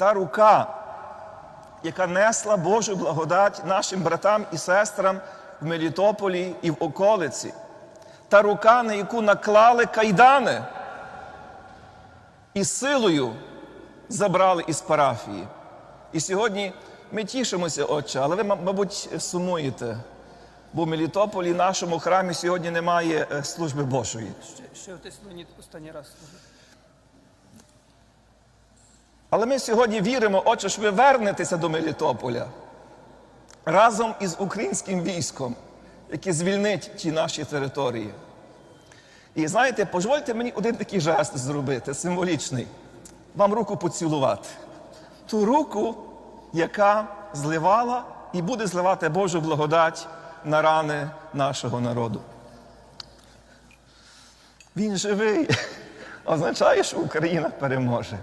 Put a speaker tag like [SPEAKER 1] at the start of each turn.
[SPEAKER 1] та рука, яка несла Божу благодать нашим братам і сестрам в Мелітополі і в околиці, та рука, на яку наклали кайдани і силою забрали із парафії. І сьогодні ми тішимося, Отче, але ви, мабуть, сумуєте, бо в Мелітополі, нашому храмі, сьогодні немає е, служби Божої.
[SPEAKER 2] Ще, ще отець Леонід останній раз. служив.
[SPEAKER 1] Але ми сьогодні віримо, Отче, що ви вернетеся до Мелітополя разом із українським військом, яке звільнить ті наші території. І знаєте, дозвольте мені один такий жест зробити, символічний. Вам руку поцілувати. Ту руку, яка зливала і буде зливати Божу благодать на рани нашого народу. Він живий, означає, що Україна переможе.